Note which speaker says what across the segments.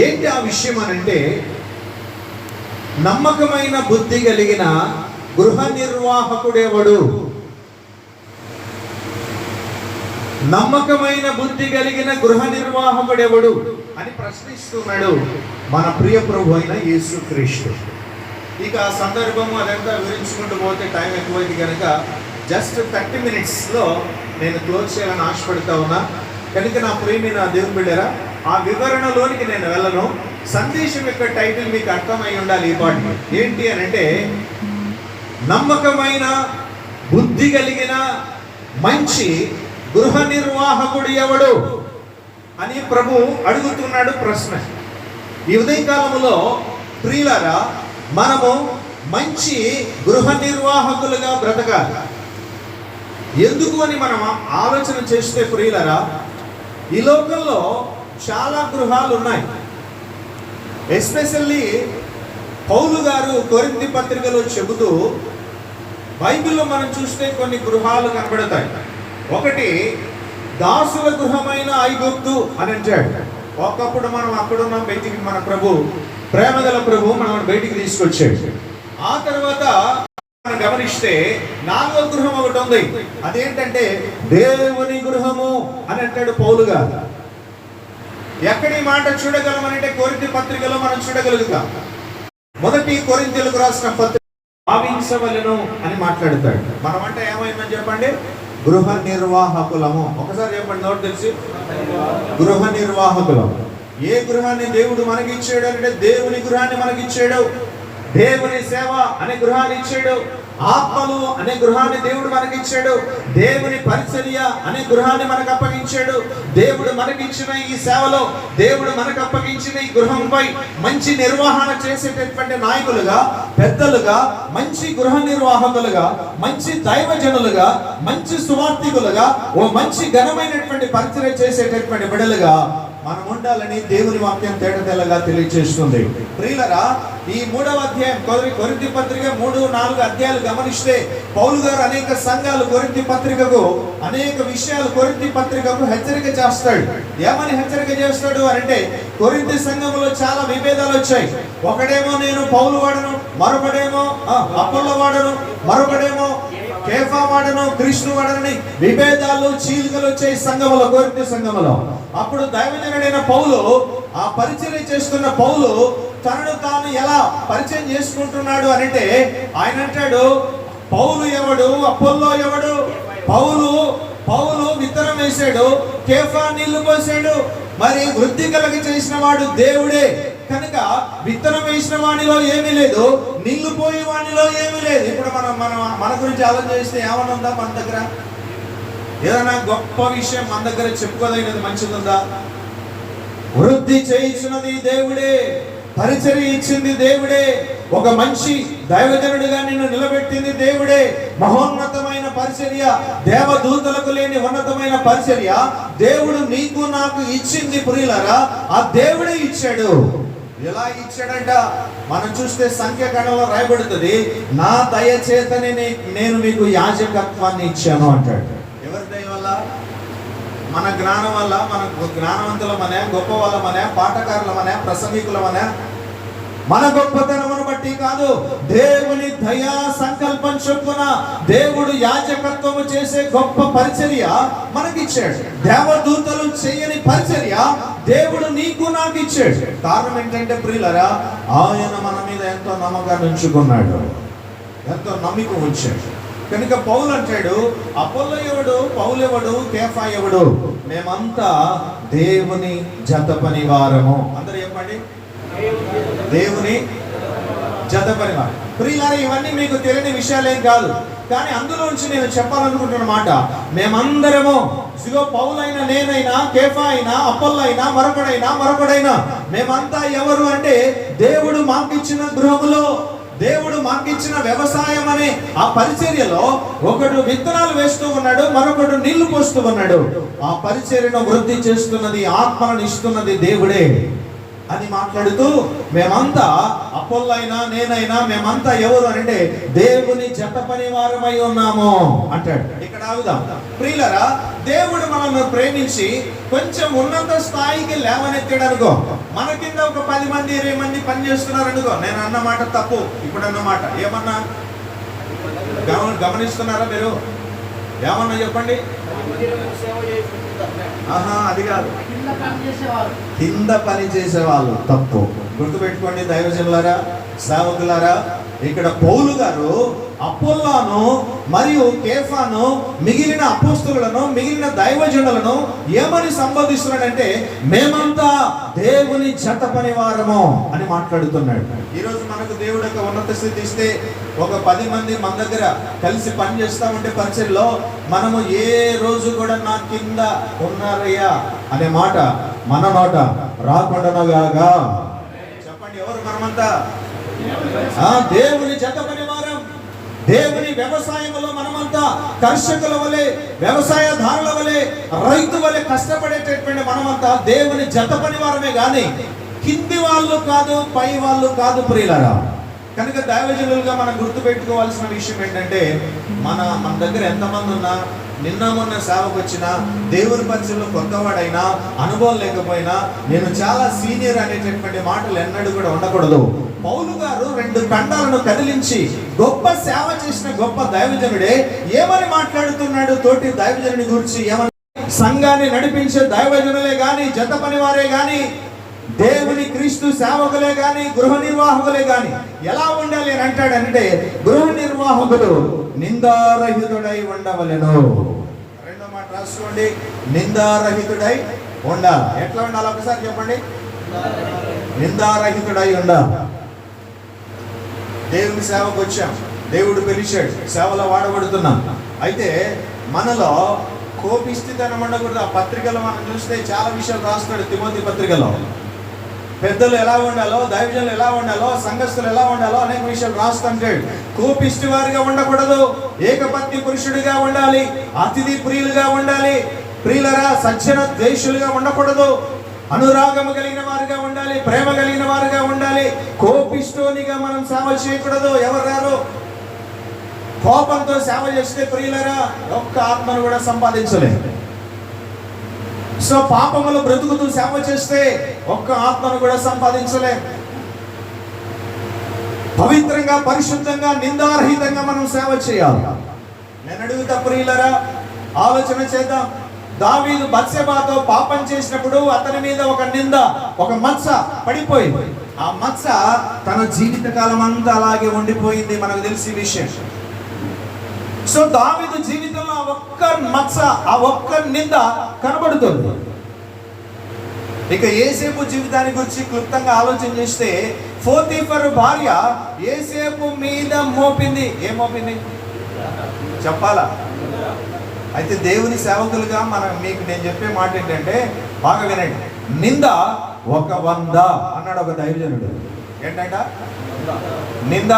Speaker 1: ఏంటి ఆ విషయం అనంటే నమ్మకమైన బుద్ధి కలిగిన గృహ నిర్వాహకుడెవడు నమ్మకమైన బుద్ధి కలిగిన గృహ నిర్వాహకుడెవడు అని ప్రశ్నిస్తున్నాడు మన ప్రియ ప్రభు అయిన యేసుక్రీస్తు. ఇక ఆ సందర్భము అదంతా వివరించుకుంటూ పోతే టైం ఎక్కువైంది కనుక జస్ట్ థర్టీ మినిట్స్లో నేను క్లోజ్ చేయాలని ఆశపడతా ఉన్నా. కనుక నా ప్రేమైన దేవుని బిడ్డరా ఆ వివరణలోనికి నేను వెళ్ళను. సందేశం యొక్క టైటిల్ మీకు అర్థమై ఉండాలి ఈ పాట. ఏంటి అని అంటే నమ్మకమైన బుద్ధి కలిగిన మంచి గృహ నిర్వాహకుడు ఎవడు అని ప్రభు అడుగుతున్నాడు ప్రశ్న. ఈ ఉదయకాలంలో ప్రియులరా మనము మంచి గృహ నిర్వాహకులుగా బ్రతకాలి. ఎందుకు అని మనం ఆలోచన చేస్తే ప్రియులరా ఈ లోకంలో చాలా గృహాలు ఉన్నాయి ఎస్పెషల్లీ పౌలు గారు కొరింది పత్రికలో చెబుతూ బైబిల్లో మనం చూస్తే కొన్ని గృహాలు కనబడతాయి. ఒకటి దాసుల గృహమైన ఐగుప్తు అని అంటాడు. ఒకప్పుడు మనం అక్కడున్న బయటికి మన ప్రభు ప్రేమగల ప్రభు మనం బయటికి తీసుకొచ్చాడు. ఆ తర్వాత గమనిస్తే నాలుగో గృహం ఒకటి ఉంది. అదేంటంటే దేవుని గృహము అని అంటాడు పౌలు గారు. ఎక్కడి మాట చూడగలమనంటే కొరింథీ పత్రికలో మనం చూడగలుగుతాం. మొదటి కొరింతలకు రాసిన పత్రిక భావించవలను అని మాట్లాడతాడు. మనం అంటే ఏమైందని చెప్పండి? గృహ నిర్వాహకులము. ఒకసారి చెప్పండి నోట్ తెలిసి? గృహ నిర్వాహకులం. ఏ గృహాన్ని దేవుడు మనకి ఇచ్చాడు అంటే దేవుని గృహాన్ని మనకి ఇచ్చాడు దేవుని సేవ అనే గృహాన్ని ఇచ్చాడు. ఆత్మలు అనే గృహాన్ని దేవుడు మనకిచ్చాడు. దేవుని పరిచర్య అనే గృహాన్ని మనకు అప్పగించాడు దేవుడు మనకిచ్చిన ఈ సేవలో దేవుడు మనకు అప్పగించిన ఈ గృహంపై మంచి నిర్వహణ చేసేటటువంటి నాయకులుగా పెద్దలుగా మంచి గృహ నిర్వాహకులుగా మంచి దైవజనులుగా మంచి సువార్థికులుగా ఓ మంచి ఘనమైనటువంటి పరిచర్య చేసేటటువంటి బిడలుగా మనం ఉండాలని దేవుని వాక్యం తేట తెల్లగా తెలియజేస్తుంది ప్రియులరా ఈ మూడవ అధ్యాయం కొరి- కొరింతి పత్రిక మూడు నాలుగు అధ్యాయాలు గమనిస్తే పౌలు గారు అనేక సంఘాలు కొరింతి పత్రికకు అనేక విషయాలు కొరింతి పత్రికకు హెచ్చరిక చేస్తాడు. ఏమని హెచ్చరిక చేస్తాడు అంటే కొరింతి సంఘంలో చాలా విభేదాలు వచ్చాయి. ఒకడేమో నేను పౌలు వాడను మరొకడేమో ఆ, వాడను మరొకడేమో కేఫా వాడను కృష్ణు వాడనని విభేదాలు చీలికలు వచ్చే సంఘములో కోరిక సంఘములో. అప్పుడు దైవజనుడైన పౌలు ఆ పరిచయం చేస్తున్న పౌలు తనను తాను ఎలా పరిచయం చేసుకుంటున్నాడు అంటే ఆయన అంటాడు పౌలు ఎవడు? అపోల్లో ఎవడు? పౌలు పౌలు విత్తనం వేశాడు కేఫా నీళ్ళు పోసాడు. మరి వృద్ధి కలగ చేసిన వాడు దేవుడే. కనుక విత్తనం వేసిన వాడిలో ఏమీ లేదు నీళ్ళు పోయే వాడిలో ఏమీ లేదు. ఇప్పుడు మనం మనం మన గురించి ఆలోచన చేస్తే ఏమన్నా ఉందా మన దగ్గర? ఏదైనా గొప్ప విషయం మన దగ్గర చెప్పుకోదగినది మంచిది ఉందా? వృద్ధి చేయించినది దేవుడే పరిచయం ఇచ్చింది దేవుడే ఒక మంచి దైవజనుడిగా నిన్ను నిలబెట్టింది దేవుడే. మహోన్నతమైన పరిచర్య దేవదూతలకు లేని ఉన్నతమైన పరిచర్య దేవుడు నీకు నాకు ఇచ్చింది ప్రియులరా ఆ దేవుడే ఇచ్చాడు. ఎలా ఇచ్చాడంట? మనం చూస్తే సంఖ్యాకణంలో రాయబడుతుంది నా దయ చేతనే నేను మీకు యాజకత్వాన్ని ఇచ్చాను అంటాడు. ఎవరి దయ వల్ల? మన జ్ఞానం వల్ల మన జ్ఞానవంతులమనే గొప్ప వాళ్ళమనే పాఠకారులమనే ప్రసంగికులమనే మన గొప్పతనమును బట్టి కాదు దేవుని దయా సంకల్పం చొప్పున దేవుడు యాజకత్వము చేసే గొప్ప పరిచర్య మనకిచ్చాడు. దేవదూతలు చేయని పరిచర్య దేవుడు నీకు నాకు ఇచ్చాడు కారణం ఏంటంటే ప్రియులరా ఆయన మన మీద ఎంతో నమ్మకాన్ని ఉంచుకున్నాడు. ఎంతో నమ్మిక ఉంచాడు. కనుక పౌలు అంటాడు అపోలో ఎవడు? పౌలు ఎవడు? కేఫా ఎవడు? మేమంతా దేవుని జత పని వారము అందరూ చెప్పండి. దేవుని జత పని వారు ప్రియులారా ఇవన్నీ మీకు తెలియని విషయాలేం కాదు. కానీ అందులో నుంచి నేను చెప్పాలనుకుంటున్న మాట మేమందరము ఇదిగో పౌలైనా నేనైనా కేఫా అయినా అప్పల్లైనా మరొకడైనా మరొకడైనా మేమంతా ఎవరు అంటే దేవుడు మాకిచ్చిన గృహములో దేవుడు మాకిచ్చిన వ్యవసాయం అనే ఆ పరిచర్యలో ఒకడు విత్తనాలు వేస్తూ ఉన్నాడు మరొకడు నీళ్ళు పోస్తూ ఉన్నాడు. ఆ పరిచర్యను వృద్ధి చేస్తున్నది ఆత్మను ఇస్తున్నది దేవుడే. అని మాట్లాడుతూ మేమంతా అపోల్లైనా నేనైనా మేమంతా ఎవరు? అంటే దేవుని జత పని వారమై ఉన్నాము. అంటాడు. ఇక్కడ ఆగుదాం. ప్రియులరా దేవుడు మనల్ని ప్రేమించి కొంచెం ఉన్నత స్థాయికి లేవనెత్తాడు అనుకో మన కింద ఒక పది మంది ఇరవై మంది పని చేస్తున్నారు అనుకో నేను అన్న మాట తప్పు ఇప్పుడు అన్న మాట. ఏమన్నా? గమ- గమనిస్తున్నారా మీరు? ఏమన్నా చెప్పండి? ఆహా అది కాదు.
Speaker 2: కింద పని చేసేవారు
Speaker 1: కింద పని చేసే వాళ్ళు తప్పు. గుర్తుపెట్టుకోండి దైవజనులారా సేవకులారా ఇక్కడ పౌలు గారు అపోల్లాను మరియు కేఫాను మిగిలిన అపోస్తులను మిగిలిన దైవజనులను ఏమని సంబోధిస్తున్నాడంటే మేమంతా దేవుని జత పని వారము అని మాట్లాడుతున్నాడు. ఈరోజు మనకు దేవుడు యొక్క ఉన్నత స్థితి ఇస్తే ఒక పది మంది మన దగ్గర కలిసి పని చేస్తామంటే పరిచయంలో మనము ఏ రోజు కూడా నా కింద ఉన్నారయ్యా అనే మాట మన నోట రాకుండాగా చెప్పండి ఎవరు మనమంతా? ఆ దేవుని జత పని వారం దేవుని వ్యవసాయంలో మనమంతా కర్షకుల వలె వ్యవసాయదారుల వలె రైతు వలె కష్టపడేటటువంటి మనమంతా దేవుని జత పని వారమే కానీ కింది వాళ్ళు కాదు పై వాళ్ళు కాదు ప్రియులరా. కనుక దైవజనులుగా మనం గుర్తుపెట్టుకోవాల్సిన విషయం ఏంటంటే మన మన దగ్గర ఎంతమంది ఉన్నా నిన్న మొన్న సేవకు వచ్చినా దేవుని పరిచయంలో కొత్తవాడైనా అనుభవం లేకపోయినా నేను చాలా సీనియర్ అనేటటువంటి మాటలు ఎన్నడూ కూడా ఉండకూడదు. పౌలు గారు రెండు ఖండాలను కదిలించి గొప్ప సేవ చేసిన గొప్ప దైవజనుడే ఏమని మాట్లాడుతున్నాడు తోటి దైవజనుడి గురించి? ఏమని? సంఘాన్ని నడిపించే దైవజనులే కానీ జత పనివారే కానీ దేవుని క్రీస్తు సేవకులే కానీ గృహ నిర్వాహకులే కానీ ఎలా ఉండాలి అని అంటాడంటే గృహ నిర్వాహకుడు నిందారహితుడై ఉండవలను. రెండో మాట రాసుకోండి. నిందారహితుడై ఉండాలి ఎట్లా ఉండాలి ఒకసారి చెప్పండి? నిందారహితుడై ఉండాలి దేవుని సేవకు వచ్చాం. దేవుడు పిలిచాడు. సేవలో వాడబడుతున్నాం. అయితే మనలో కోపిస్థితనం ఉండకూడదు. ఆ పత్రికలో మనం చూస్తే చాలా విషయాలు రాస్తాడు. తిమోతి పత్రికలో. పెద్దలు ఎలా ఉండాలో దైవజనులు ఎలా ఉండాలో సంఘస్థులు ఎలా ఉండాలో అనేక విషయాలు రాస్తుంటాడు కోపిష్టి వారిగా ఉండకూడదు. ఏకపత్ని పురుషుడిగా ఉండాలి. అతిథి ప్రియులుగా ఉండాలి. ప్రియులరా సజ్జన ద్వేషులుగా ఉండకూడదు. అనురాగము కలిగిన వారుగా ఉండాలి. ప్రేమ కలిగిన వారుగా ఉండాలి. కోపిష్టోనిగా మనం సేవ చేయకూడదు. ఎవరు రారు? కోపంతో సేవ చేస్తే ప్రియులరా ఒక్క ఆత్మను కూడా సంపాదించలేదు సో పాపములు బ్రతుకుతూ సేవ చేస్తే ఒక్క ఆత్మను కూడా సంపాదించలేం. పవిత్రంగా పరిశుద్ధంగా నిందారహితంగా మనం సేవ చేయాలి. నేను అడుగుతా ప్రియులరా ఆలోచన చేద్దాం. దావీదు బత్సెబాతో పాపం చేసినప్పుడు అతని మీద ఒక నింద ఒక మత్స పడిపోయింది. ఆ మత్స తన జీవిత కాలం అంతా అలాగే ఉండిపోయింది మనకు తెలిసి విషయం. సో దావీదు జీవితం ఒక్క మచ్చ ఆ ఒక్క నింద కనబడుతుంది. ఇక ఏసేపు జీవితాన్ని గురించి క్లుప్తంగా ఆలోచన చేస్తే ఫోతీఫర్ భార్య ఏసేపు మీద మోపింది. ఏం మోపింది? చెప్పాలా? అయితే దేవుని సేవకులుగా మనం మీకు నేను చెప్పే మాట ఏంటంటే బాగా వినండి. నింద ఒక వంద అన్నాడు ఒక దైవజనుడు. ఏంటంట? నింద?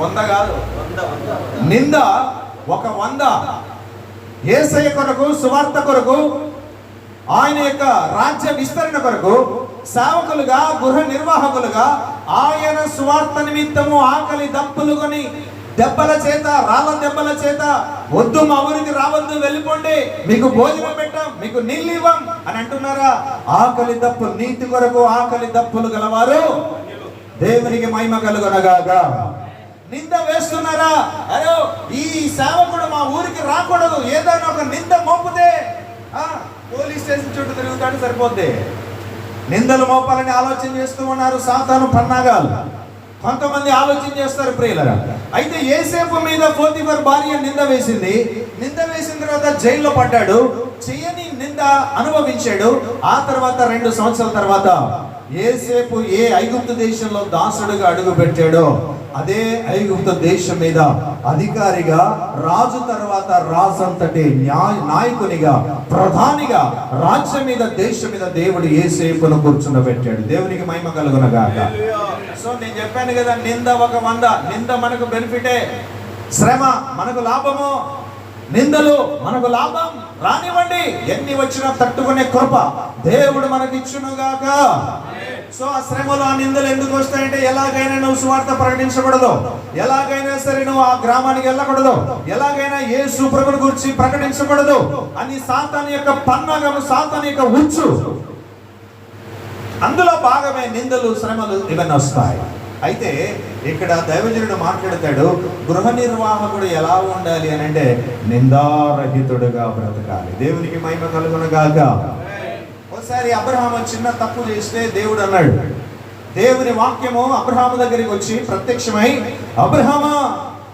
Speaker 1: వంద కాదు. నింద ఒక వంద. ఏసయ్య కొరకు సువార్త కొరకు ఆయన యొక్క రాజ్య విస్తరణ కొరకు సేవకులుగా గృహ నిర్వాహకులుగా ఆయన సువార్త నిమిత్తము ఆకలి దప్పులు కొని దెబ్బల చేత రాళ్ళ దెబ్బల చేత వద్దు మా ఊరికి రావద్దు వెళ్ళిపోండి మీకు భోజనం పెట్టాం మీకు నీళ్ళు ఇవ్వం అని అంటున్నారా? ఆకలి దప్పు నీతి కొరకు ఆకలి దప్పులు గలవారు. దేవునికి మహిమ కలుగునగాగా నింద వేస్తున్నారా? అరే ఈ సేవకుడు మా ఊరికి రాకూడదు. ఏదైనా ఒక నింద మోపుతే పోలీస్ స్టేషన్ చుట్టూ తిరుగుతాడు సరిపోద్ది. నిందలు మోపాలని ఆలోచన చేస్తూ ఉన్నారు సాతాను పన్నాగాలు. కొంతమంది ఆలోచన చేస్తారు ప్రియులరా. అయితే ఏసేపు మీద పోతిఫర్ భార్య నింద వేసింది. నింద వేసిన తర్వాత జైల్లో పడ్డాడు. చేయని నింద అనుభవించాడు. ఆ తర్వాత రెండు సంవత్సరాల తర్వాత ఏసేపు ఏ ఐగుప్తు దేశంలో దాసుడుగా అడుగు పెట్టాడో అదే ఐగుప్తు దేశం మీద అధికారిగా రాజు తర్వాత రాజు అంతటి న్యాయ నాయకునిగా ప్రధానిగా రాజ్యం మీద దేశం మీద దేవుడు ఏసేపును కూర్చుండబెట్టాడు దేవునికి మహిమ కలుగునగాక సో నేను చెప్పాను కదా నింద ఒక వంద. నింద మనకు బెనిఫిటే శ్రమ మనకు లాభము. నిందలు మనకు లాభం. రానివ్వండి. ఎన్ని వచ్చినా తట్టుకునే కృప దేవుడు మనకిచ్చునుగాక. సో ఆ శ్రమలు ఆ నిందలు ఎందుకు వస్తాయంటే ఎలాగైనా నువ్వు సువార్త ప్రకటించకూడదు. ఎలాగైనా సరే నువ్వు ఆ గ్రామానికి వెళ్ళకూడదు. ఎలాగైనా ఏ ప్రభుని గురించి ప్రకటించకూడదు. అని సాతాని యొక్క పన్నాగము సాతాని యొక్క ఉచ్చు. అందులో భాగమే నిందలు శ్రమలు ఇవన్నీ వస్తాయి. అయితే ఇక్కడ దైవజనుడు మాట్లాడతాడు గృహ నిర్వాహకుడు ఎలా ఉండాలి? అని అంటే నిందారహితుడుగా బ్రతకాలి. దేవునికి మహిమ కలుగునగాక ఒకసారి అబ్రహాము చిన్న తప్పు చేస్తే దేవుడు అన్నాడు దేవుని వాక్యము అబ్రహాము దగ్గరికి వచ్చి ప్రత్యక్షమై అబ్రహామా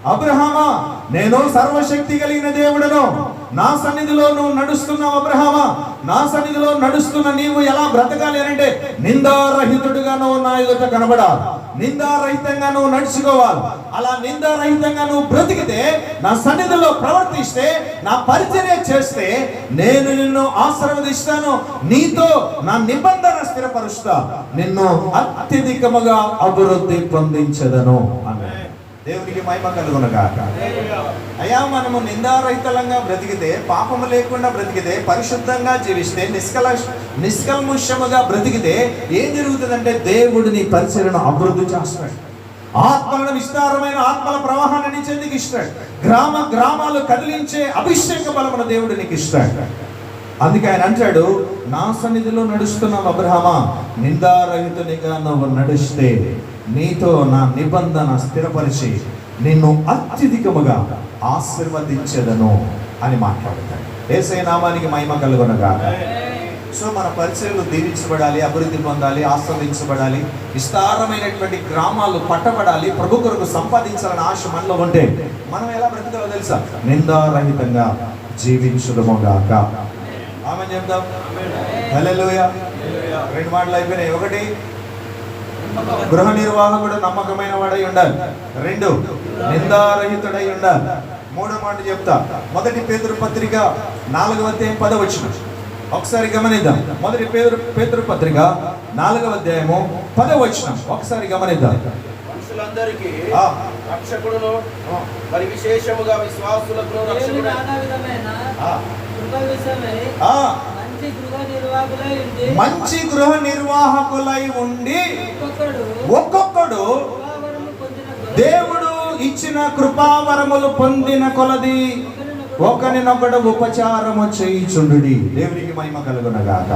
Speaker 1: అబ్రహామా నేను సర్వశక్తి కలిగిన దేవుడను. నా సన్నిధిలో నువ్వు నడుస్తున్నావు అబ్రహామా. నా సన్నిధిలో నడుస్తున్న నీవు ఎలా బ్రతకాలి అంటే నిందారహితుడుగా నువ్వు నా ఎదుట కనబడాలి. నిందారహితంగా నువ్వు నడుచుకోవాలి. అలా నిందారహితంగా నువ్వు బ్రతికితే నా సన్నిధిలో ప్రవర్తిస్తే నా పరిచర్య చేస్తే నేను నిన్ను ఆశీర్వదిస్తాను. నీతో నా నిబంధన స్థిరపరుస్తా. నిన్ను అత్యధికముగా అభివృద్ధి పొందించదను. అని దేవునికి మహిమ కలుగునగాక అయ్యా మనము నిందారహితలంగా బ్రతికితే పాపము లేకుండా బ్రతికితే పరిశుద్ధంగా జీవిస్తే నిష్కల నిష్కల్ముష్యముగా బ్రతికితే ఏం జరుగుతుందంటే దేవుడిని నీ పరిచయను అభివృద్ధి చేస్తాడు. ఆత్మలను విస్తారమైన ఆత్మల ప్రవాహాన్ని నీ చెందికి ఇస్తాడు. గ్రామ గ్రామాలు కదిలించే అభిషేక బలమున దేవుడు నీకు ఇస్తాడు. అందుకే ఆయన అంటాడు నా సన్నిధిలో నడుస్తున్నావు అబ్రహమా నిందారహితునిగా నువ్వు నడిస్తే నీతో నా నిబంధన స్థిరపరిచి నిన్ను అత్యధికముగా ఆశీర్వదించదను అని మాట్లాడతాడు. ఏసై నామానికి మహిమ కలుగునగా సో మన పరిచయలు దీవించబడాలి అభివృద్ధి పొందాలి ఆస్వాదించబడాలి విస్తారమైనటువంటి గ్రామాలు పట్టబడాలి ప్రభు కొరకు సంపాదించాలని ఆశ మనలో ఉంటే మనం ఎలా బ్రతకాలో తెలుసా? నిందారహితంగా జీవించడముగాక ఆమె చెప్దాం. హల్లెలూయా. రెండు మాటలు అయిపోయినాయి. ఒకటి గృహ నిర్వాహకుడు నమ్మకమైన వాడై ఉండాలి. రెండు నిందారహితుడై ఉండాలి. మూడో మాట చెప్తా. మొదటి పేదరు పత్రిక నాలుగవ అధ్యాయం పదవచనం ఒకసారి గమనిద్దాం. మొదటి పేదరు పేదరు పత్రిక నాలుగవ అధ్యాయము పదవచనం ఒకసారి గమనిద్దాం.
Speaker 2: మనుషులందరికీ
Speaker 1: ఆ.
Speaker 2: రక్షకుడును మరి విశేషముగా విశ్వాసులకు రక్షకుడు.
Speaker 3: మంచి గృహ నిర్వాహకులై ఉండి
Speaker 1: మంచి గృహ నిర్వాహకులై ఉండి
Speaker 3: ఒక్కొక్కడు
Speaker 1: దేవుడు ఇచ్చిన కృపావరములు పొందిన కొలది ఒకరినొకడు ఉపచారము చేయిచుండు దేవునికి మహిమ కలుగునగాక.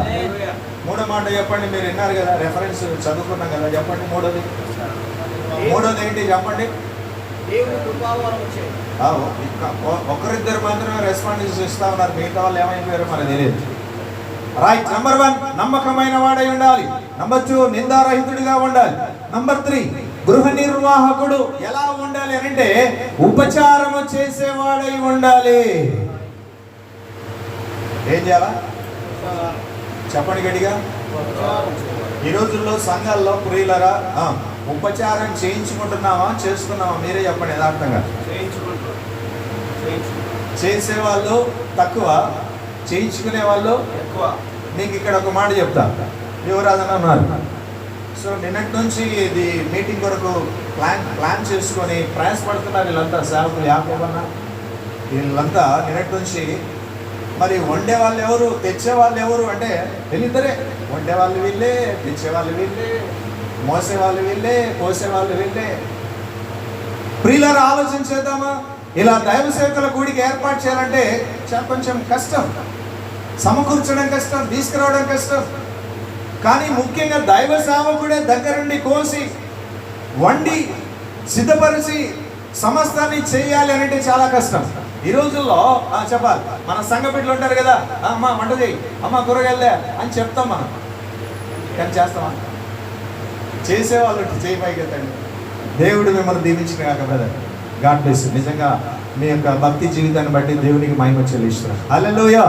Speaker 1: మూడో మాట చెప్పండి మీరు విన్నారు కదా రెఫరెన్స్ చదువుకున్నాం కదా చెప్పండి మూడోది. మూడోది ఏంటి చెప్పండి? ఒకరిద్దరు మాత్రమే రెస్పాండెన్స్ ఇస్తా ఉన్నారు మిగతా వాళ్ళు ఏమైపోయారో మనకు తెలియదు. రైట్ నంబర్ వన్ నమ్మకమైన వాడై ఉండాలి. నంబర్ టూ నిందారహితుడిగా ఉండాలి. నంబర్ త్రీ గృహ నిర్వాహకుడు ఎలా ఉండాలి అంటే ఉపచారము చేసేవాడై ఉండాలి. ఏం చేయాలా? చెప్పండి గట్టిగా. ఈ రోజుల్లో సంఘాల్లో పురీలరా ఆ, ఉపచారం చేయించుకుంటున్నామా చేస్తున్నామా మీరే చెప్పండి యథార్థంగా. చేసేవాళ్ళు తక్కువ చేయించుకునే వాళ్ళు
Speaker 2: ఎక్కువ.
Speaker 1: నీకు ఇక్కడ ఒక మాట చెప్తా. యువరాజన్ ఉన్నారు. సో నిన్నటి నుంచి ఇది మీటింగ్ కొరకు ప్లాన్ ప్లాన్ చేసుకొని ప్రయాసపడుతున్నారు వీళ్ళంతా సేవకులు యాకోబన్న వీళ్ళంతా నిన్నటి నుంచి మరి వండే వాళ్ళు ఎవరు తెచ్చే వాళ్ళు ఎవరు అంటే వీళ్ళిద్దరే. వండే వాళ్ళు వీళ్ళే తెచ్చే వాళ్ళు వీళ్ళే మోసే వాళ్ళు వీళ్ళే కోసే వాళ్ళు వీళ్ళే. ప్రియులారా ఆలోచన చేద్దామా? ఇలా దైవ సేవకుల గుడికి ఏర్పాటు చేయాలంటే కొంచెం కష్టం. సమకూర్చడం కష్టం తీసుకురావడం కష్టం. కానీ ముఖ్యంగా దైవ సేవకుడే దగ్గరుండి కోసి వండి సిద్ధపరిచి సమస్తాన్ని చేయాలి అంటే చాలా కష్టం. ఈ రోజుల్లో ఆ, చెప్పాలి మన సంఘ బిడ్డలు ఉంటారు కదా అమ్మ వంట చేయి అమ్మ కూరగాయలే అని చెప్తాం మనం. కానీ చేస్తామా? చేసేవాళ్ళు చేయి పైకి ఎత్తండి. దేవుడు మిమ్మల్ని దీవించిన కాక బ్రదర్ గాడ్ బ్లెస్ నిజంగా మీ యొక్క భక్తి జీవితాన్ని బట్టి దేవునికి మహిమ చెల్లిస్తున్నారు హల్లెలూయా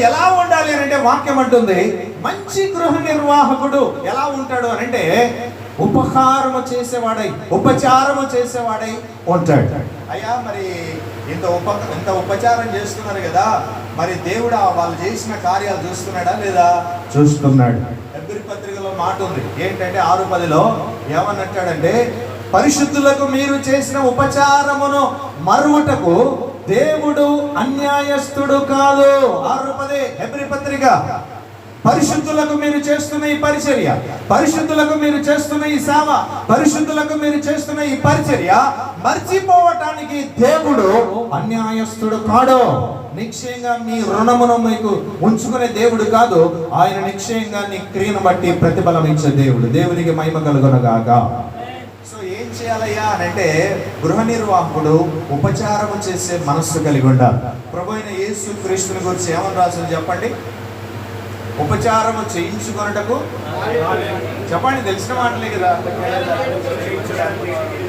Speaker 1: ఎలా ఉండాలి అని అంటే వాక్యం అంటుంది మంచి గృహ నిర్వాహకుడు ఎలా ఉంటాడు అని అంటే ఉపకారము చేసేవాడై ఉపచారము చేసేవాడై ఉంటాడు. అయ్యా మరి ఇంత ఉప ఇంత ఉపచారం చేస్తున్నారు కదా మరి దేవుడు వాళ్ళు చేసిన కార్యాలు చూస్తున్నాడా లేదా? చూస్తున్నాడు. ఎబ్రి పత్రికలో మాట ఉంది. ఏంటంటే ఆరు పదిలో ఏమన్నట్టాడంటే పరిశుద్ధులకు మీరు చేసిన ఉపచారమును మరువుటకు దేవుడు అన్యాయస్తుడు కాదు. ఆరు హెబ్రి పత్రిక పరిశుద్ధులకు మీరు చేస్తున్న ఈ పరిచర్య పరిశుద్ధులకు మీరు చేస్తున్న ఈ సేవ పరిశుద్ధులకు మీరు చేస్తున్న ఈ పరిచర్య మర్చిపోవటానికి దేవుడు అన్యాయస్తుడు కాడు. నిశ్చయంగా నీ రుణమును మీకు ఉంచుకునే దేవుడు కాదు. ఆయన నిశ్చయంగా నీ క్రియను బట్టి ప్రతిఫలం ఇచ్చే దేవుడు. దేవునికి మహిమ కలుగునగాక. చేయాలయ్యా అని అంటే గృహ నిర్వాహకుడు ఉపచారము చేసే మనస్సు కలిగి ఉండాలి. ప్రభు అయిన యేసు క్రీస్తుని గురించి ఏమని రాసింది చెప్పండి? ఉపచారము చేయించుకొనుటకు? చెప్పండి తెలిసిన మాటలే కదా.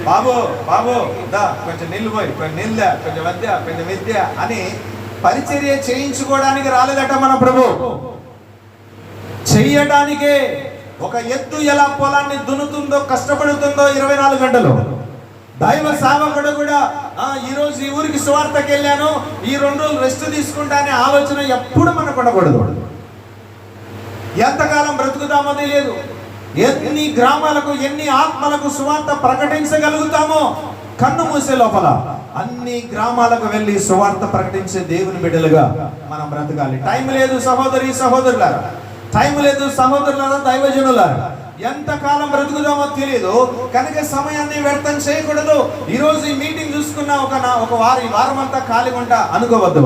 Speaker 1: బాబు బాబు దా కొంచెం నీళ్ళు పోయి కొంచెం నీళ్ళ కొంచెం మధ్య కొంచెం విద్య అని పరిచర్య చేయించుకోవడానికి రాలేదట మన ప్రభు. చెయ్యడానికే ఒక ఎత్తు ఎలా పొలాన్ని దున్నుతుందో కష్టపడుతుందో ఇరవై నాలుగు గంటలు. దైవ సేవకుడు కూడా ఆ ఈ రోజు ఈ ఊరికి సువార్తకి వెళ్ళాను ఈ రెండు రోజులు రెస్ట్ తీసుకుంటా అనే ఆలోచన ఎప్పుడు మనకు ఉండకూడదు. ఎంతకాలం బ్రతుకుతామో తెలియదు. ఎన్ని గ్రామాలకు ఎన్ని ఆత్మలకు సువార్త ప్రకటించగలుగుతామో కన్ను మూసే లోపల. అన్ని గ్రామాలకు వెళ్ళి సువార్త ప్రకటించే దేవుని బిడ్డలుగా మనం బ్రతకాలి. టైం లేదు సహోదరి సహోదరులారా. టైం లేదు సహోదరులారా దైవజనులారా ఎంతకాలం బ్రతుకుదామో తెలియదు కనుక సమయాన్ని వ్యర్థం చేయకూడదు. ఈరోజు ఈ మీటింగ్ చూసుకున్న ఒక నా- ఒక వారి వారం అంతా ఖాళీ ఉంటా అనుకోవద్దు.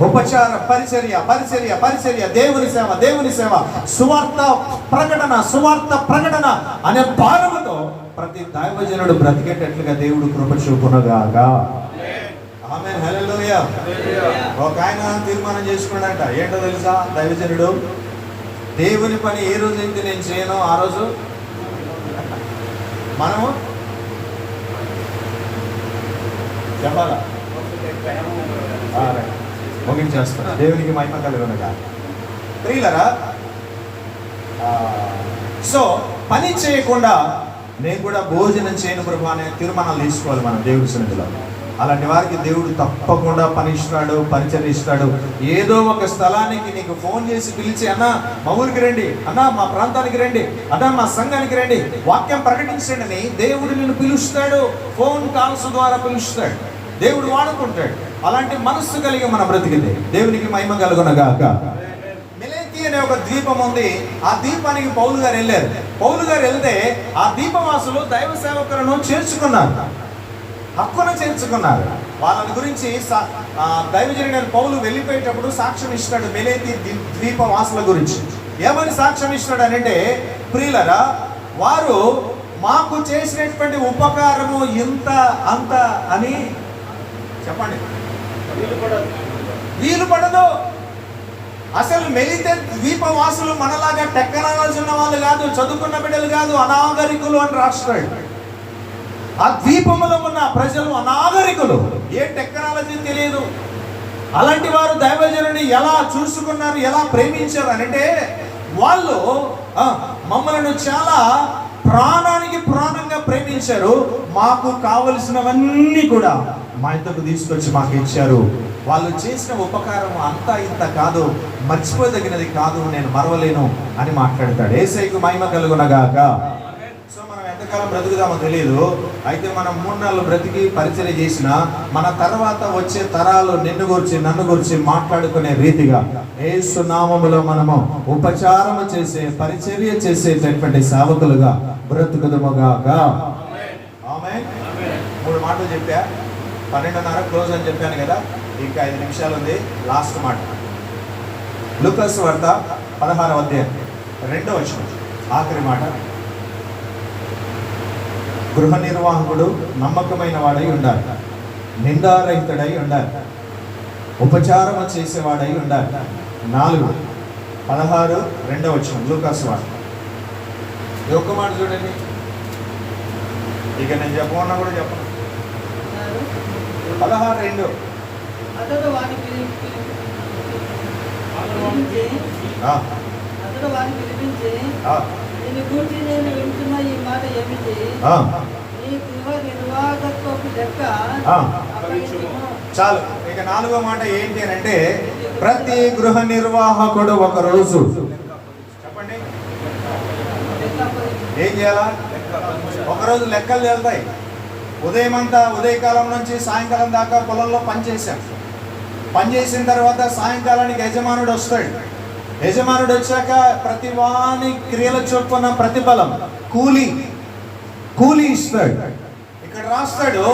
Speaker 1: ఉపచార పరిచర్య పరిచర్య పరిచర్య దేవుని సేవ దేవుని సేవ సువార్త ప్రకటన సువార్త ప్రకటన అనే భారముతో ప్రతి దైవజనుడు బ్రతికేటట్లుగా దేవుడు కృప చూపునగాగా ఒక ఆయన తీర్మానం చేసుకున్నాడంట. ఏంటో తెలుసా? దైవజనుడు. దేవుని పని ఏ రోజు అయితే నేను చేయను ఆ రోజు మనము చెప్పాలా? ఆ, ముగించేస్తున్నా దేవునికి మహిమ కలుగునగా. ప్రియులరా సో పని చేయకుండా నేను కూడా భోజనం చేయను ప్రభు అనే తీర్మానాలు తీసుకోవాలి మనం దేవుడి సన్నిధిలో. అలాంటి వారికి దేవుడు తప్పకుండా పని ఇస్తాడు ఏదో ఒక స్థలానికి నీకు ఫోన్ చేసి పిలిచి అన్న మా ఊరికి రండి. అన్న మా ప్రాంతానికి రండి. అన్న మా సంఘానికి రండి. వాక్యం ప్రకటించండి. అని దేవుడు నిన్ను పిలుస్తాడు. ఫోన్ కాల్స్ ద్వారా పిలుస్తాడు. దేవుడు వాడుకుంటాడు. అలాంటి మనస్సు కలిగి మన బ్రతికింది దేవునికి మహిమ కలుగునగాక మిలేతి అనే ఒక ద్వీపం ఉంది. ఆ ద్వీపానికి పౌలు గారు వెళ్ళారు. పౌలు గారు వెళ్తే ఆ దీపవాసులు దైవ సేవకులను చేర్చుకున్నారు. హక్కును చేర్చుకున్నారు. వాళ్ళని గురించి ఆ దైవజనుడైన పౌలు వెళ్ళిపోయేటప్పుడు సాక్ష్యం ఇస్తాడు మిలేతి ద్వీ- ద్వీపవాసుల గురించి. ఏమని సాక్ష్యం ఇస్తాడు అంటే ప్రియులరా వారు మాకు చేసినటువంటి ఉపకారము ఇంత అంత అని చెప్పండి. వీలు పడదు. అసలు మెలితే ద్వీపవాసులు మనలాగా టెక్నాలజీ ఉన్న వాళ్ళు కాదు చదువుకున్న బిడ్డలు కాదు అనాగరికులు అని రాష్ట్రాడు ఆ ద్వీపములో ఉన్న ప్రజలు అనాగరికులు. ఏ టెక్నాలజీ తెలియదు. అలాంటి వారు దైవజనుని ఎలా చూసుకున్నారు ఎలా ప్రేమించారు అని అంటే వాళ్ళు మమ్మల్ని చాలా ప్రాణానికి ప్రాణంగా ప్రేమించారు. మాకు కావలసినవన్నీ కూడా మా ఇంతకు తీసుకొచ్చి మాకు ఇచ్చారు. వాళ్ళు చేసిన ఉపకారం అంతా ఇంత కాదు మర్చిపోదగినది కాదు నేను మరవలేను అని మాట్లాడతాడు. ఏసైకు మహిమ కలుగునగాక. ఎంతకాలం బ్రతుకుదామో తెలియదు అయితే మనం మూడు నెలలు బ్రతికి పరిచయం చేసిన మన తర్వాత వచ్చే తరాలు నిన్ను గురించి నన్ను గురించి మాట్లాడుకునే రీతిగా ఏసు నామములో మనము ఉపచారము చేసే పరిచర్య చేసేటటువంటి సేవకులుగా బ్రతుకుదముగాక. ఆమె మూడు మాటలు చెప్పా. పన్నెండున్నర క్లోజ్ అని చెప్పాను కదా ఇంకా ఐదు నిమిషాలు ఉంది. లాస్ట్ మాట. లుకస్ వార్త పదహారవ అధ్యాయం రెండో వచ్చిన ఆఖరి మాట. గృహ నిర్వాహకుడు నమ్మకమైన వాడై ఉండాలి. నిందారహితుడై ఉండాలి. ఉపచారము చేసేవాడై ఉండాలి. నాలుగు పదహారు రెండవ వచనం లూకాస్ ఈ ఒక్క మాట చూడండి. ఇక నేను చెప్పమన్నా కూడా చెప్పను. పదహారు రెండు.
Speaker 3: అతడు వారిని పిలి- పిలి- పిలిపించి
Speaker 1: చాలు. ఇక నాలుగో మాట ఏంటి అని అంటే ప్రతి గృహ నిర్వాహకుడు ఒక రోజు చెప్పండి. ఏం చేయాలా? ఒకరోజు లెక్కలు వెళ్తాయి ఉదయం అంతా ఉదయకాలం నుంచి సాయంకాలం దాకా పొలంలో పని చేశాం. పని చేసిన తర్వాత సాయంకాలానికి యజమానుడు వస్తాడు. యజమానుడు వచ్చాక ప్రతి వాని క్రియల చొప్పున ప్రతిఫలం కూలి కూలి ఇస్తాడు ఇక్కడ రాస్తాడు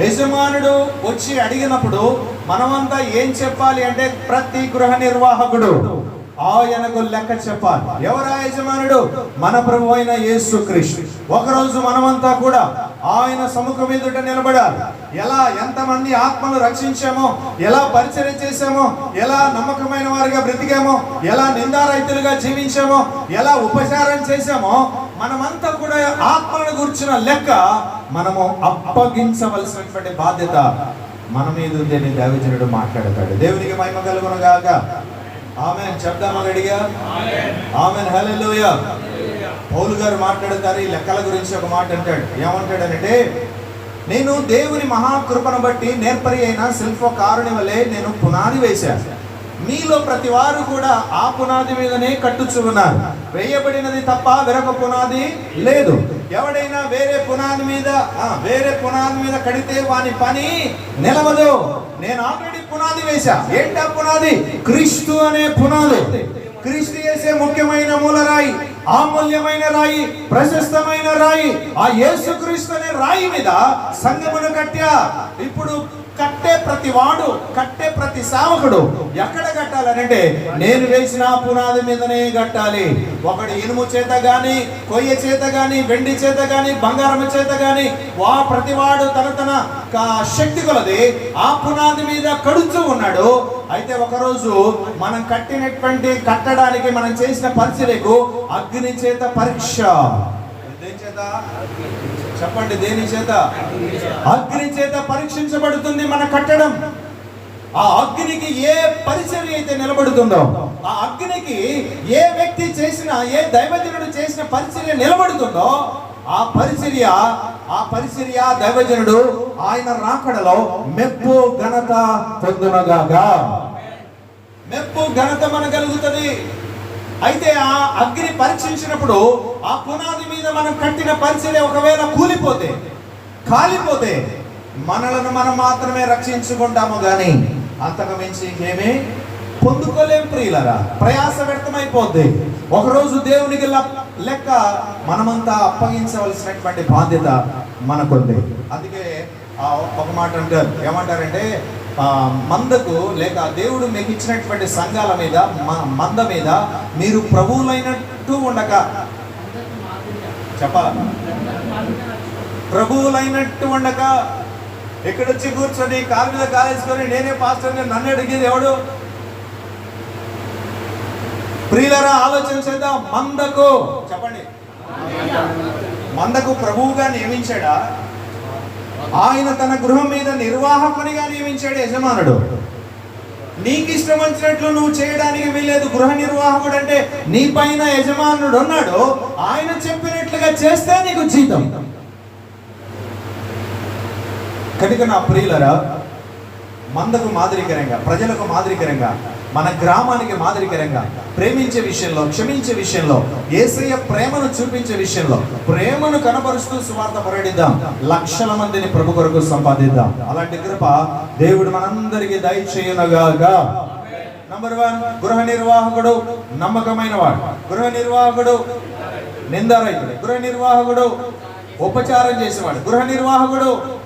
Speaker 1: యజమానుడు వచ్చి అడిగినప్పుడు మనమంతా ఏం చెప్పాలి అంటే ప్రతి గృహ నిర్వాహకుడు ఆయనకు లెక్క చెప్పాలి. ఎవరా యజమానుడు? మన ప్రభు అయిన యేసు క్రీస్తు. ఒకరోజు మనమంతా కూడా ఆయన సముఖం ఎదుట నిలబడాలి. ఎలా ఎంతమంది ఆత్మను రక్షించామో ఎలా పరిచయం చేశామో ఎలా నమ్మకమైన వారిగా బ్రతికామో ఎలా నిందారైతులుగా జీవించామో ఎలా ఉపచారం చేశామో మనమంతా కూడా ఆత్మలను గురించిన లెక్క మనము అప్పగించవలసినటువంటి బాధ్యత మన మీద ఉందని దైవజనుడు మాట్లాడతాడు. దేవునికి మహిమ కలుగును గాక. ఆమె చెప్దామని అడిగా ఆమె హల్లెలూయ. పౌలు గారు మాట్లాడతారు ఈ లెక్కల గురించి ఒక మాట అంటాడు. ఏమంటాడనంటే నేను దేవుని మహాకృపను బట్టి నేర్పరి అయిన శిల్పకారుని వలె నేను పునాది వేశాను. మీలో ప్రతి వారు కూడా ఆ పునాది మీదనే కట్టుచున్నారు. వేయబడినది తప్ప వేరొక పునాది లేదు. ఎవడైనా వేరే పునాది మీద వేరే పునాది మీద కడితే వాని పని నిలవదు. నేను ఆల్రెడీ పునాది వేశా. ఏంటా పునాది? క్రీస్తు అనే పునాది. క్రీస్తు చేసే ముఖ్యమైన మూల రాయి అమూల్యమైన రాయి ప్రశస్తమైన రాయి ఆ యేసు క్రీస్తు అనే రాయి మీద సంగమును కట్టా. ఇప్పుడు కట్టే ప్రతి వాడు కట్టే ప్రతి సావకుడు ఎక్కడ కట్టాలనంటే నేను వేసిన పునాది మీదనే కట్టాలి. ఒకడు ఇనుము చేత గాని కొయ్య చేత గాని వెండి చేత గాని బంగారం చేత గాని వా ప్రతివాడు తన తన శక్తి కొలది ఆ పునాది మీద కడుతూ ఉన్నాడు. అయితే ఒకరోజు మనం కట్టినటువంటి కట్టడానికి మనం చేసిన పరిచర్యకు అగ్ని చేత పరీక్ష. దేని చేత? చెప్పండి దేని చేత? అగ్ని చేత పరీక్షించబడుతుంది మన కట్టడం. ఆ అగ్నికి ఏ పరిచర్య అయితే నిలబడుతుందో ఆ అగ్నికి ఏ వ్యక్తి చేసిన ఏ దైవజనుడు చేసిన పరిచర్య నిలబడుతుందో ఆ పరిచర్య ఆ పరిచర్య దైవజనుడు ఆయన రాకడలో మెప్పు ఘనత పొందునగాక. మెప్పు ఘనత మన కలుగుతుంది అయితే ఆ అగ్ని పరీక్షించినప్పుడు ఆ పునాది మీద మనం కట్టిన పరిచర్య ఒకవేళ కూలిపోతే కాలిపోతే మనలను మనం మాత్రమే రక్షించుకుంటాము కానీ అంతకు మించి ఇంకేమీ పొందుకోలేం ప్రియులరా. ప్రయాస వ్యర్థమైపోద్ది. ఒకరోజు దేవునికి లెక్క మనమంతా అప్పగించవలసినటువంటి బాధ్యత మనకుంది. అందుకే ఒక మాట అంటారు. ఏమంటారంటే మందకు లేక దేవుడు మీకు ఇచ్చినటువంటి సంఘాల మీద మంద మీద మీరు ప్రభువులైనట్టు ఉండక. చెప్పాలా? ప్రభువులైనట్టు ఉండక. ఇక్కడొచ్చి కూర్చొని కాలు మీద కాలేసుకొని నేనే పాస్టర్ నన్ను అడిగేది ఎవడు? ప్రియులరా ఆలోచన చేద్దాం. మందకు. చెప్పండి. మందకు ప్రభువుగా నియమించాడా? ఆయన తన గృహం మీద నిర్వాహకునిగా నియమించాడు యజమానుడు. నీకు ఇష్టం వచ్చినట్లు నువ్వు చేయడానికి వీలేదు గృహ నిర్వాహకుడు అంటే నీ పైన యజమానుడు ఉన్నాడు. ఆయన చెప్పినట్లుగా చేస్తే నీకు జీతం. కనుక నా ప్రియులరా మందకు మాదిరికరంగా ప్రజలకు మాదిరికరంగా మన గ్రామానికి మాదిరికరంగా ప్రేమించే విషయంలో క్షమించే విషయంలో ఏసయ్య ప్రేమను చూపించే విషయంలో ప్రేమను కనపరుస్తూ సువార్త ప్రకటిద్దాం. లక్షల మందిని ప్రభు కొరకు సంపాదిద్దాం. అలాంటి కృప దేవుడు మనందరికీ దయచేయునగాక. నంబర్ వన్ గృహ నిర్వాహకుడు నమ్మకమైన వాడు. గృహ నిర్వాహకుడు నిందారైతుడు గృహ నిర్వాహకుడు ఉపచారం చేసేవాడు. గృహ నిర్వాహకుడు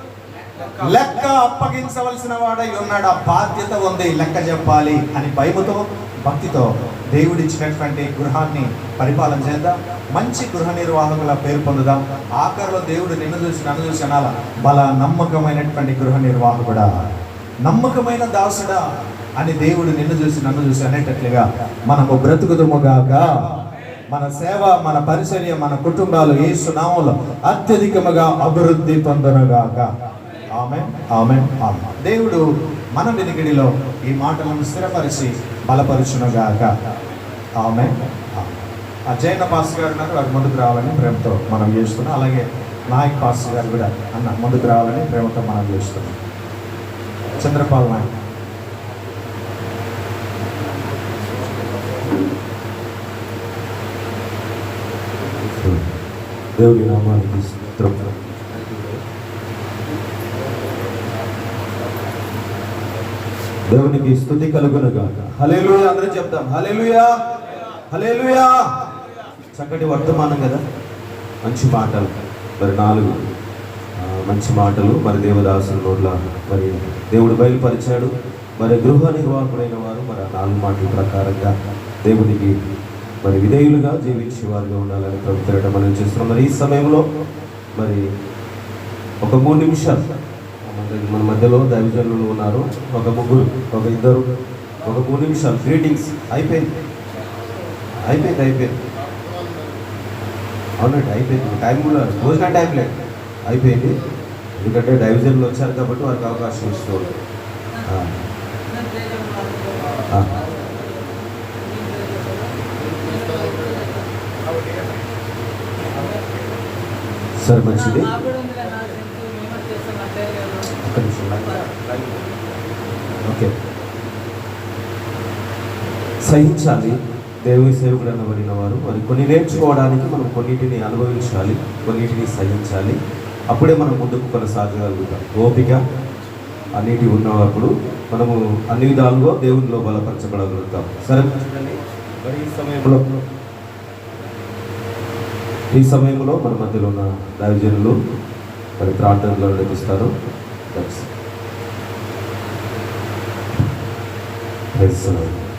Speaker 1: లెక్క అప్పగించవలసిన వాడై ఉన్నాడు? ఆ బాధ్యత ఉంది లెక్క చెప్పాలి అని భయముతో భక్తితో దేవుడిచ్చినటువంటి గృహాన్ని పరిపాలన చేద్దాం. మంచి గృహ నిర్వాహకుల పేరు పొందుదాం. ఆఖరిలో దేవుడు నిన్ను చూసి నన్ను చూసి అనాల బల నమ్మకమైనటువంటి గృహ నిర్వాహకుడా నమ్మకమైన దాసుడా అని దేవుడు నిన్ను చూసి నన్ను చూసి అనేటట్లుగా మనము బ్రతుకుదుముగాక మన సేవ మన పరిచర్య మన కుటుంబాలు ఏ సునామంలో అత్యధికముగా అభివృద్ధి పొందనుగాక ఆమె ఆమె ఆమె దేవుడు మన వెనుకడిలో ఈ మాటలను స్థిరపరిచి బలపరుచునుగాక. ఆమె ఆ జైన పాస్ గారు ఉన్నారు వారు ముందుకు రావాలని ప్రేమతో మనం చేస్తున్నాం. అలాగే నాయక్ పాస్ గారు కూడా అన్న ముందుకు రావాలని ప్రేమతో మనం చేస్తున్నాం. చంద్రపాల్ నాయక్.
Speaker 4: దేవుని నామానికి స్తోత్రం. దేవునికి స్థుతి కలుగునుగా
Speaker 1: హలేలుయా అందరూ చెప్తాం హలేలుయా
Speaker 4: హలేలుయా చక్కటి వర్తమానం కదా? మంచి మాటలు. మరి నాలుగు. మంచి మాటలు. మరి దేవదాసుల నోట్ల మరి దేవుడు బయలుపరిచాడు. మరి గృహ నిర్వాహకుడైన వారు మరి ఆ నాలుగు మాటల ప్రకారంగా దేవునికి మరి విధేయులుగా జీవించే వారుగా ఉండాలని ప్రభుత్వం మనం చేస్తున్నాం. మరి ఈ సమయంలో మరి ఒక మూడు నిమిషాలు మన- మన మధ్యలో దైవజనులు ఉన్నారు. ఒక ముగ్గురు ఒక ఇద్దరు ఒక మూడు నిమిషాలు. గ్రీటింగ్స్ అయిపోయింది. అయిపోయింది అయిపోయింది. అవునండి అయిపోయింది. టైం కూడా భోజన టైం లేదు అయిపోయింది. ఎందుకంటే డైవిజన్లు వచ్చారు కాబట్టి వారికి అవకాశం ఇస్తూ సార్ సరే మంచిది ఒక్క నిమిషం లైన్ ఓకే. సహించాలి. దేవుని సేవకుడు అనబడిన వారు. మరి కొన్ని నేర్చుకోవడానికి మనం కొన్నిటిని అనుభవించాలి. కొన్నిటిని సహించాలి. అప్పుడే మనం ముందుకు కొనసాగగలుగుతాం. ఓపిక అన్నిటి ఉన్నప్పుడు మనము అన్ని విధాలుగా దేవునిలో బలపరచబడగలుగుతాం. సరే? మరి ఈ సమయంలో ఈ సమయంలో మన మధ్యలో ఉన్న దైవజనులు మరి ప్రార్థనలో నడిపిస్తారు థ్యాంక్స్.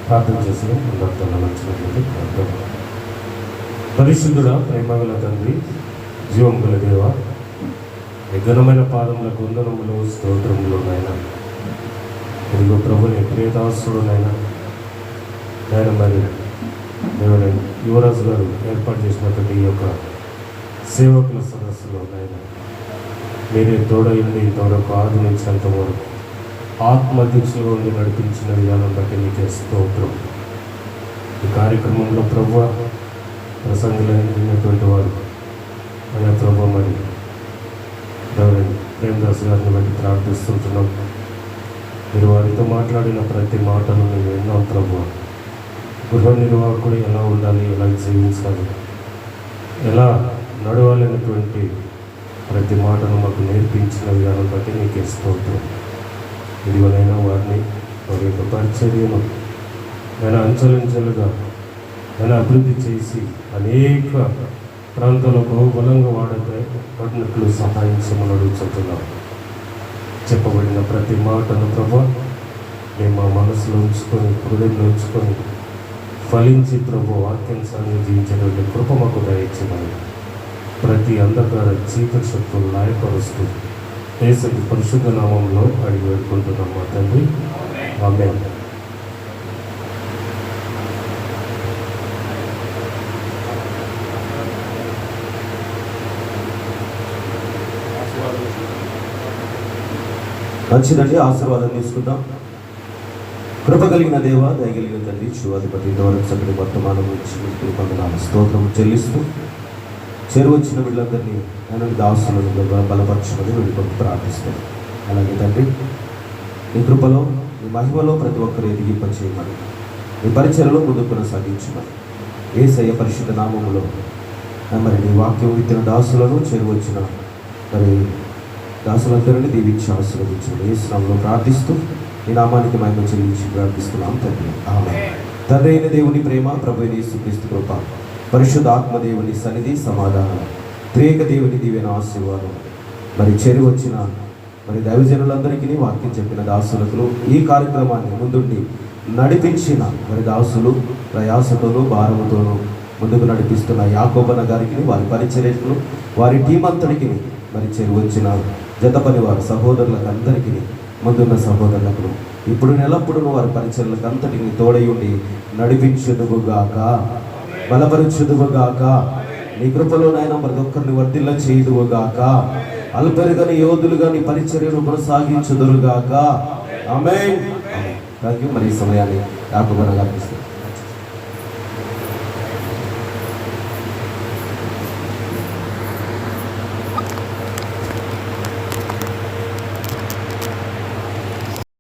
Speaker 4: ప్రార్థన చేసి అందరితో నడిచినటువంటి ప్రార్థన. పరిశుద్ధుడ ప్రేమగల తండ్రి జీవం గల దేవ నీ ఘనమైన పాదములకు వందనములు నాయన. ఇదిగో ప్రభుని ప్రియదాసుడు నేను మరి దేవుని యువరాజు గారు ఏర్పాటు చేసినటువంటి ఈ యొక్క సేవకుల సదస్సులో నాయన. మీరే తోడైంది తోడకు ఆధునించినంత వరకు ఆత్మధ్యక్షులు ఉండి నడిపించిన విధానం బట్టి నీకే స్తోత్రం. ఈ కార్యక్రమంలో ప్రభు ప్రసంగులైనటువంటి వారు. అనే ప్రభు మరి ఎవరైనా ప్రేమదాస్ గారిని బట్టి ప్రార్థిస్తుంటున్నాం. మీరు వారితో మాట్లాడిన ప్రతి మాటను మేము విన్నాం ప్రభు. గృహ నిర్వాహకుడు ఎలా ఉండాలి ఎలా జీవించాలి ఎలా నడవాలనేటువంటి ప్రతి మాటను మాకు నేర్పించిన విధానం బట్టి నీకు స్తోత్రం. ఇదిగోనైనా వారిని వారి యొక్క పరిచర్యను నేను అంచలంచలుగా నేను అభివృద్ధి చేసి అనేక ప్రాంతాల్లో బహుబలంగా వాడతాయి పడినట్లు సహాయించమని అడుగుతున్నాం చెప్పబడిన ప్రతి మాటను ప్రభా మేము మా మనసులో ఉంచుకొని హృదయంలో ఉంచుకొని ఫలించి ప్రభు వాక్యాంశాన్ని జీవించేటువంటి కృప మాకు దయచేయమని ప్రతి అంధకార చీకటి శక్తులు నాయకరుస్తూ దేశం పరిశుద్ధ నామంలో అడిగి వేడుకుంటున్నాం మా తండ్రి. ఆమె మంచిదండి ఆశీర్వాదం తీసుకుందాం. కృప కలిగిన దేవ దయగలిగిన తండ్రి శివాధిపతి ద్వారా చక్కటి వర్తమానం నుంచి మీకు కొందనాలు స్తోత్రం చెల్లిస్తూ చేరువచ్చిన వీళ్ళందరినీ నేను దాసులను బల- బలపరచమని వీళ్ళకి ప్రార్థిస్తాను అలాగే తండ్రి నీ కృపలో నీ మహిమలో ప్రతి ఒక్కరు ఎదిగింపచేయమని నీ పరిచయలో ముందుకు కొనసాగించమని ఏసయ్య పరిశుద్ధ నామములో మరి నీ వాక్యం విత్తిన దాసులను చేరువచ్చిన మరి దాసులందరినీ దీవించి ఆశీర్వదించమని ఏ స్నామంలో ప్రార్థిస్తూ నీ నామానికి మహిమ చెల్లించి ప్రార్థిస్తున్నాం తండ్రి. ఆమె తండ్రి అయిన దేవుని ప్రేమ ప్రభు అయిన యేసుక్రీస్తు కృప. పరిశుద్ధ ఆత్మదేవుని సన్నిధి సమాధానం త్రేక దేవుని దీవెన ఆశీర్వాదం మరి చేరి వచ్చిన మరి దైవజనులందరికీ వాక్యం చెప్పిన దాసులకు ఈ కార్యక్రమాన్ని ముందుండి నడిపించిన మరి దాసులు ప్రయాసతోనూ భారముతోనూ ముందుకు నడిపిస్తున్న యాకోబన గారికి వారి పరిచర్యకులు వారి టీం అంతటికి మరి చేరి వచ్చిన జత పని వారి సహోదరులకు అందరికీ ముందున్న సహోదరులకు ఇప్పుడు నెలప్పుడు వారి పరిచర్లకు అంతటికి తోడయుండి నడిపించదుగుగాక బలపరచుదువుగాక. నీ కృపలోనైనా ప్రతి ఒక్కరిని వర్తిల్ల చేయుదువుగాక. అల్పరుగని యోధులుగా నీ పరిచర్యను కొనసాగించుదురుగాక. ఆమె థ్యాంక్ యూ మరి సమయాన్ని నాకు గారికి